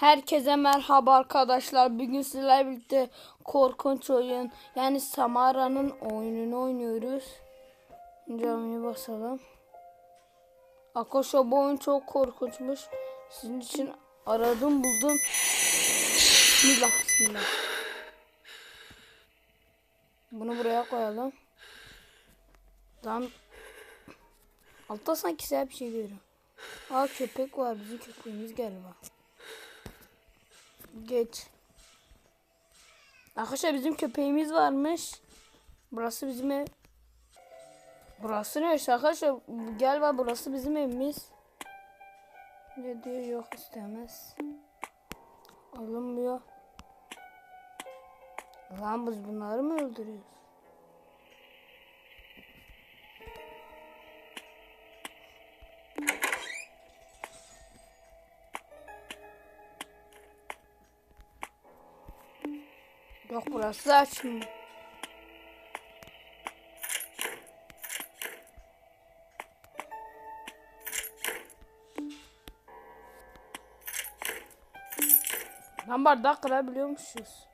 Herkese merhaba arkadaşlar. Bugün sizlerle birlikte korkunç oyun yani Samara'nın oyununu oynuyoruz. Camiye basalım. Arkadaşlar bu oyun çok korkunçmuş. Sizin için aradım buldum. Bismillah bismillah. Bunu buraya koyalım. Tam altta sanki siyah bir şey görüyorum. Aa köpek var bizim köpeğimiz galiba. Geç. Arkadaşlar bizim köpeğimiz varmış. Burası bizim ev. Burası ne işte arkadaşlar? Gel bak burası bizim evimiz. Ne diyor yok istemez. Alınmıyor. Lan biz bunları mı öldürüyoruz? Yok burası açmıyor. Lan bardak kırabiliyormuşuz.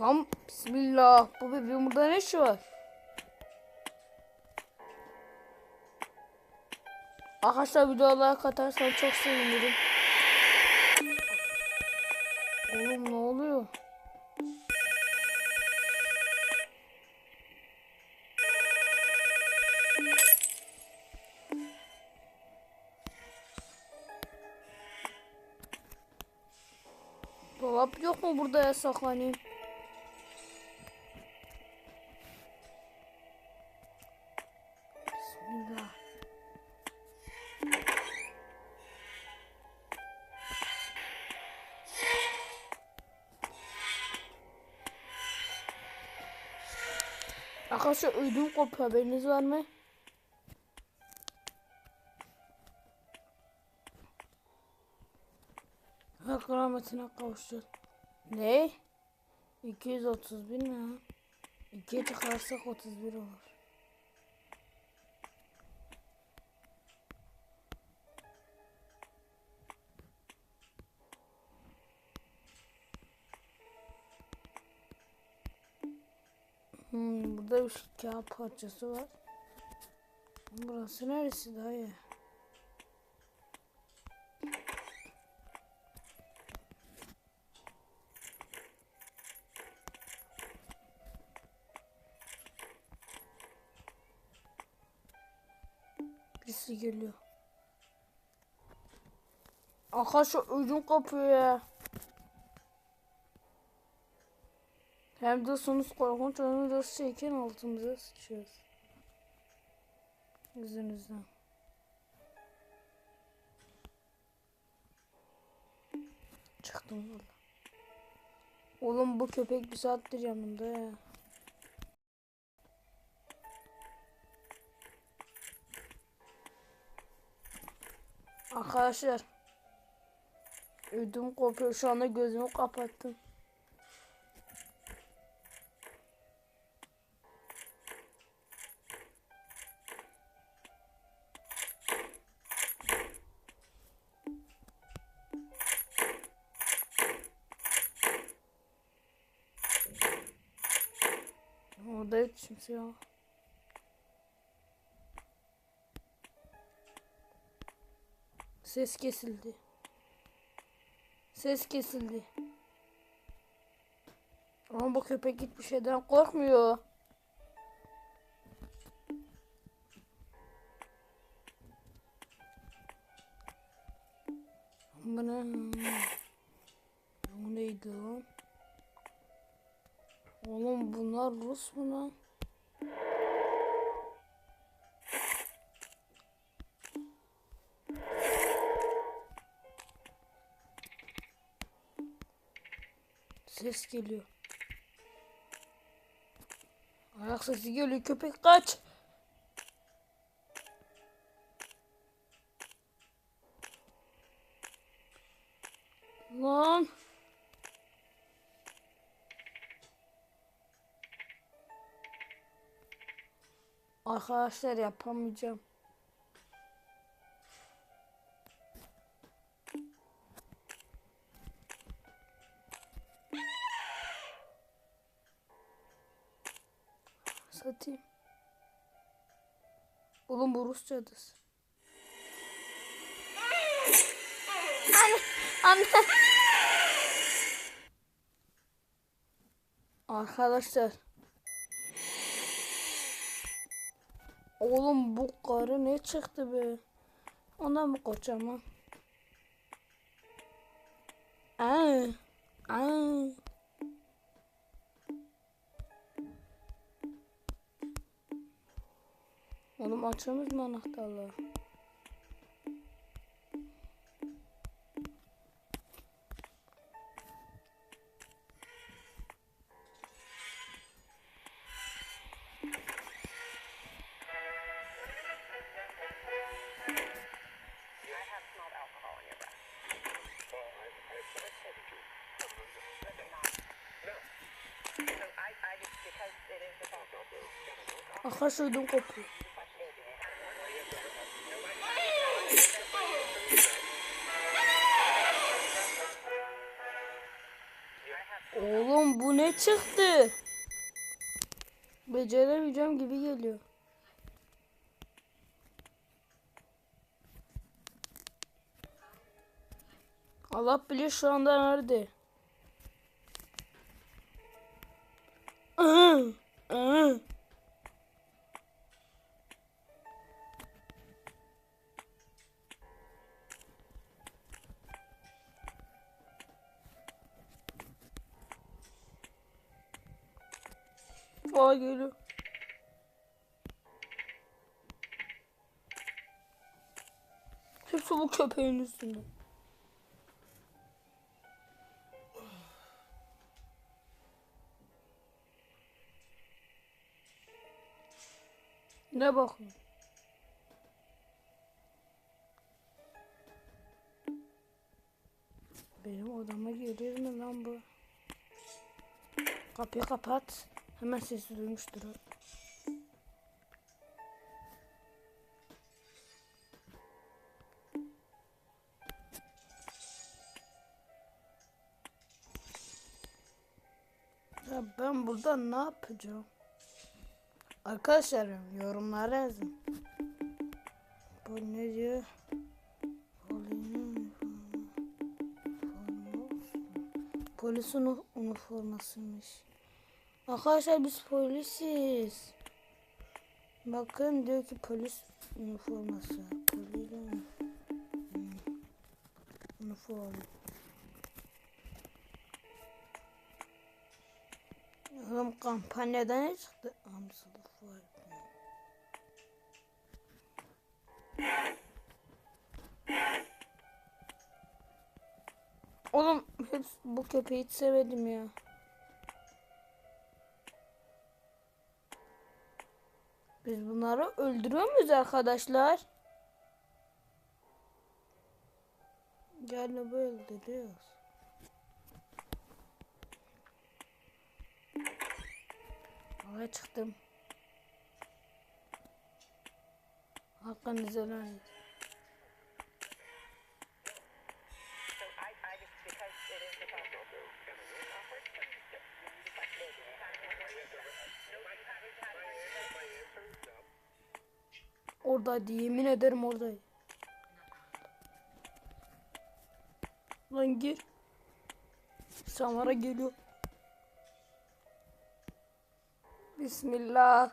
Lan bismillah. Bu bebeğin burada ne işi var? Arkadaşlar videolara katarsan çok sevinirim. Mu burada saklanayım? Bismillah. Arkadaşlar ödüm kopuyor haberiniz var mı? Hak rahmetine kavuşacağız. Ne? 231 ne? ya? 2'ye çıkarsak 31 olur. Hmm, burada bir kağıt parçası var. Burası neresi dayı? Birisi geliyor. Arkadaşlar ödüm kopuyor ya. Hem de sonuz korkunç onu da çeken altımıza sıçıyoruz. Yüzünüzden. Çıktım valla. Oğlum bu köpek bir saattir yanımda ya. Arkadaşlar. Ödüm kopuyor. Şu anda gözümü kapattım. Orada yok kimse ya. Ses kesildi. Ses kesildi. Ama bu köpek hiçbir şeyden korkmuyor. Bu ne? Bu neydi o? Oğlum bunlar Rus mu lan? Ses geliyor. Ayak sesi geliyor. Köpek kaç. Lan. Arkadaşlar yapamayacağım. Patlatayım. Oğlum bu Rusçadır. Anne. Anne. Arkadaşlar. Oğlum bu karı ne çıktı be? Ondan mı kocaman? Aa. Aa. Oğlum açılmış mı anahtarlar? Arkadaşlar ödüm kopuyor. Çıktı? Beceremeyeceğim gibi geliyor. Allah bilir şu anda nerede. Aha, aha. Aa geliyor. Hepsi bu köpeğin üstünde. Ne bakın? Benim odama gelir mi lan bu? Kapıyı kapat. Hemen sesi duymuştur o. Ya ben burada ne yapacağım? Arkadaşlar yorumlara yazın. Bu ne diyor? Polis unu- üniformasıymış. Arkadaşlar biz polisiz. Bakın diyor ki polis üniforması. Polis Hmm. üniforma. Oğlum kampanyadan ne çıktı? Amsalı var. Oğlum hep bu köpeği hiç sevmedim ya. Biz bunları öldürüyor muyuz arkadaşlar? Galiba öldürüyoruz. Havaya çıktım. Hakkınızı helal edin. Oradaydı yemin ederim oradaydı. Lan gir. Samara geliyor. Bismillah.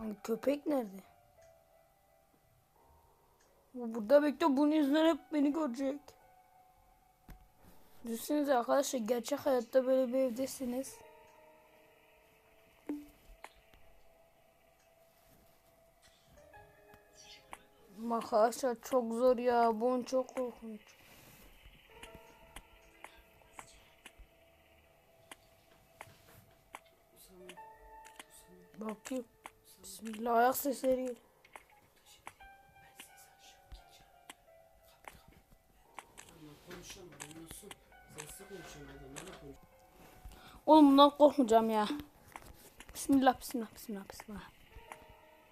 Lan köpek nerede? Bu burada bekliyor. Bunun yüzünden hep beni görecek. Düşünsenize arkadaşlar gerçek hayatta böyle bir evdesiniz. Arkadaşlar çok zor ya. Bu oyun çok korkunç. Bakayım. Bismillah ayak sesleri geliyor. Oğlum bundan korkmayacağım ya. Bismillah bismillah bismillah bismillah.